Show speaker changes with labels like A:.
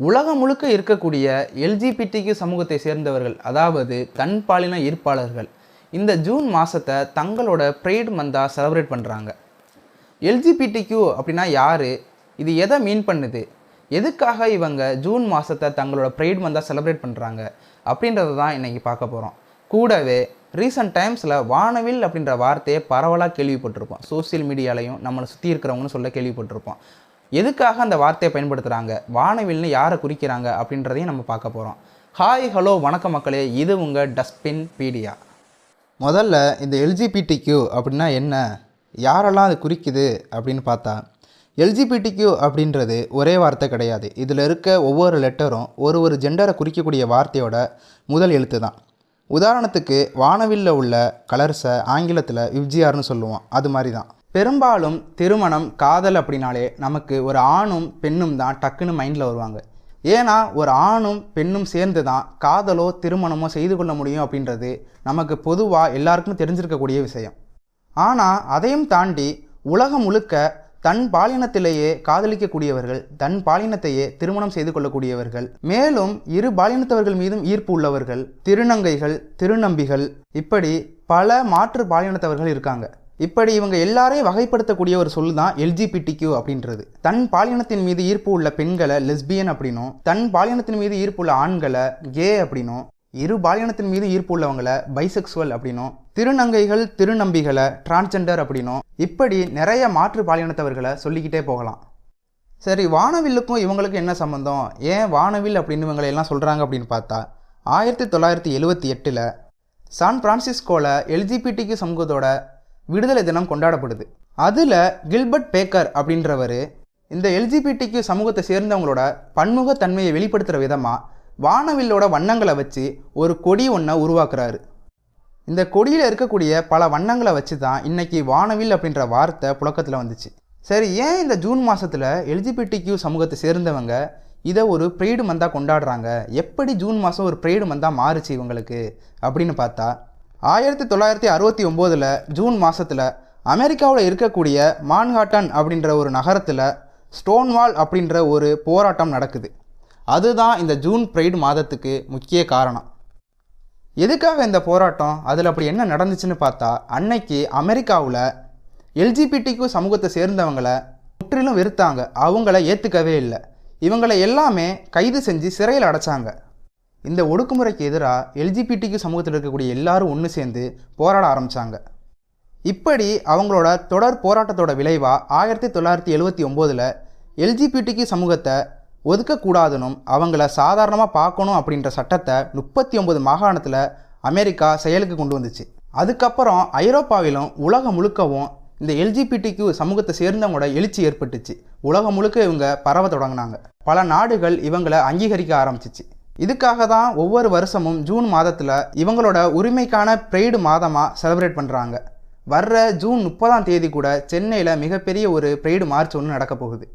A: உலகம் முழுக்க இருக்கக்கூடிய எல்ஜிபிடிக்கு சமூகத்தை சேர்ந்தவர்கள் அதாவது தன் பாலின ஈர்ப்பாளர்கள் இந்த ஜூன் மாதத்தை தங்களோட ப்ரைடு மந்தாக செலப்ரேட் பண்ணுறாங்க எல்ஜிபிடிக்யூ அப்படின்னா யார்? இது எதை மீன் பண்ணுது? எதுக்காக இவங்க ஜூன் மாதத்தை தங்களோட ப்ரைட் மந்தாக செலிப்ரேட் பண்ணுறாங்க அப்படின்றத தான் இன்றைக்கி பார்க்க போகிறோம் கூடவே ரீசன்ட் டைம்ஸில் வானவில் அப்படின்ற வார்த்தையை பரவலாக கேள்விப்பட்டிருப்போம். சோஷியல் மீடியாலையும் நம்மளை சுற்றி இருக்கிறவங்கன்னு சொல்ல கேள்விப்பட்டிருப்போம். எதுக்காக அந்த வார்த்தையை பயன்படுத்துகிறாங்க வானவில்னு யாரை குறிக்கிறாங்க அப்படின்றதையும் நம்ம பார்க்க போகிறோம் ஹாய் ஹலோ வணக்க மக்களே இது உங்கள் டஸ்ட்பின் பீடியா முதல்ல இந்த எல்ஜிபிடிக்யூ அப்படின்னா என்ன? யாரெல்லாம் அது குறிக்குது அப்படின்னு பார்த்தா எல்ஜிபிடிக்யூ அப்படின்றது ஒரே வார்த்தை கிடையாது. இதில் இருக்க ஒவ்வொரு லெட்டரும் ஒரு ஒரு ஜெண்டரை குறிக்கக்கூடிய வார்த்தையோட முதல் எழுத்து தான். உதாரணத்துக்கு வானவில்ல உள்ள கலர்ஸை ஆங்கிலத்தில் விப்ஜிஆர்னு சொல்லுவோம். அது மாதிரி தான். பெரும்பாலும் திருமணம் காதல் அப்படின்னாலே நமக்கு ஒரு ஆணும் பெண்ணும் தான் டக்குன்னு மைண்டில் வருவாங்க. ஏன்னா ஒரு ஆணும் பெண்ணும் சேர்ந்து தான் காதலோ திருமணமோ செய்து கொள்ள முடியும் அப்படின்றது நமக்கு பொதுவாக எல்லாருக்கும் தெரிஞ்சிருக்கக்கூடிய விஷயம். ஆனால் அதையும் தாண்டி உலகம் முழுக்க தன் பாலினத்திலேயே காதலிக்கக்கூடியவர்கள் தன் பாலினத்தையே திருமணம் செய்து கொள்ளக்கூடியவர்கள் மேலும் இரு பாலினத்தவர்கள் மீதும் ஈர்ப்பு உள்ளவர்கள் திருநங்கைகள் திருநம்பிகள் இப்படி பல மாற்று பாலினத்தவர்கள் இருக்காங்க. இப்படி இவங்க எல்லாரையும் வகைப்படுத்தக்கூடிய ஒரு சொல் தான் எல்ஜிபிடிக்யூ அப்படின்றது. தன் பாலினத்தின் மீது ஈர்ப்பு உள்ள பெண்களை லெஸ்பியன் அப்படின்னும் தன் பாலினத்தின் மீது ஈர்ப்பு உள்ள ஆண்களை கே அப்படின்னும் இரு பாலினத்தின் மீது ஈர்ப்பு உள்ளவங்களை பைசெக்சுவல் அப்படின்னும் திருநங்கைகள் திருநம்பிகளை டிரான்ஸ்ஜெண்டர் அப்படின்னும் இப்படி நிறைய மாற்று பாலினத்தவர்களை சொல்லிக்கிட்டே போகலாம். சரி வானவில்லுக்கும் இவங்களுக்கும் என்ன சம்மந்தம் ஏன் வானவில் அப்படின்னு இவங்களை எல்லாம் சொல்கிறாங்க அப்படின்னு பார்த்தா ஆயிரத்தி தொள்ளாயிரத்தி எழுவத்தி எட்டில் சான் பிரான்சிஸ்கோவில் எல்ஜிபிடிக்கு சமூகத்தோட விடுதலை தினம் கொண்டாடப்படுது. அதில் கில்பர்ட் பேக்கர் அப்படின்றவர் இந்த எல்ஜிபிடிக்கு சமூகத்தை சேர்ந்தவங்களோட பன்முகத்தன்மையை வெளிப்படுத்துகிற விதமாக வானவில்லோட வண்ணங்களை வச்சு ஒரு கொடி ஒன்றை உருவாக்குறாரு. இந்த கொடியில் இருக்கக்கூடிய பல வண்ணங்களை வச்சு தான் இன்றைக்கி வானவில் அப்படின்ற வார்த்தை புழக்கத்தில் வந்துச்சு. சரி ஏன் இந்த ஜூன் மாதத்தில் எல்ஜிபிடிக்யூ சமூகத்தை சேர்ந்தவங்க இதை ஒரு ப்ரைடு மந்தாக கொண்டாடுறாங்க? எப்படி ஜூன் மாதம் ஒரு ப்ரைடு மந்தாக மாறுச்சு இவங்களுக்கு? அப்படின்னு பார்த்தா ஆயிரத்தி தொள்ளாயிரத்தி அறுபத்தி ஒம்போதில் ஜூன் மாதத்தில் அமெரிக்காவில் இருக்கக்கூடிய மான்ஹாட்டன் அப்படின்ற ஒரு நகரத்தில் ஸ்டோன்வால் அப்படின்ற ஒரு போராட்டம் நடக்குது. அதுதான் இந்த ஜூன் ப்ரைடு மாதத்துக்கு முக்கிய காரணம். எதுக்காக இந்த போராட்டம்? அதில் அப்படி என்ன நடந்துச்சுன்னு பார்த்தா அன்னைக்கு அமெரிக்காவில் எல்ஜிபிடிக்கு சமூகத்தை சேர்ந்தவங்களை முற்றிலும் வெறுத்தாங்க. அவங்கள ஏற்றுக்கவே இல்லை. இவங்களை எல்லாமே கைது செஞ்சு சிறையில் அடைச்சாங்க. இந்த ஒடுக்குமுறைக்கு எதிராக எல்ஜிபிடிக்கு சமூகத்தில் இருக்கக்கூடிய எல்லாரும் ஒன்று சேர்ந்து போராட ஆரம்பித்தாங்க இப்படி அவங்களோட தொடர் போராட்டத்தோட விளைவாக ஆயிரத்தி தொள்ளாயிரத்தி எழுபத்தி ஒம்போதில் எல்ஜிபிடிக்கு சமூகத்தை ஒதுக்கக்கூடாதுனும் அவங்கள சாதாரணமாக பார்க்கணும் அப்படின்ற சட்டத்தை முப்பத்தி ஒன்பது மாகாணத்தில் அமெரிக்கா செயலுக்கு கொண்டு வந்துச்சு. அதுக்கப்புறம் ஐரோப்பாவிலும் உலகம் முழுக்கவும் இந்த எல்ஜிபிடிக்கு சமூகத்தை சேர்ந்தவங்களோட எழுச்சி ஏற்பட்டுச்சு. உலகம் முழுக்க இவங்க பரவ தொடங்கினாங்க. பல நாடுகள் இவங்களை அங்கீகரிக்க ஆரம்பிச்சிச்சு. இதுக்காக தான் ஒவ்வொரு வருஷமும் ஜூன் மாதத்தில் இவங்களோட உரிமைக்கான ப்ரைடு மாதமாக செலிப்ரேட் பண்ணுறாங்க வர்ற ஜூன் முப்பதாம் தேதி கூட சென்னையில் மிகப்பெரிய ஒரு ப்ரைடு மார்ச் ஒன்று நடக்க போகுது.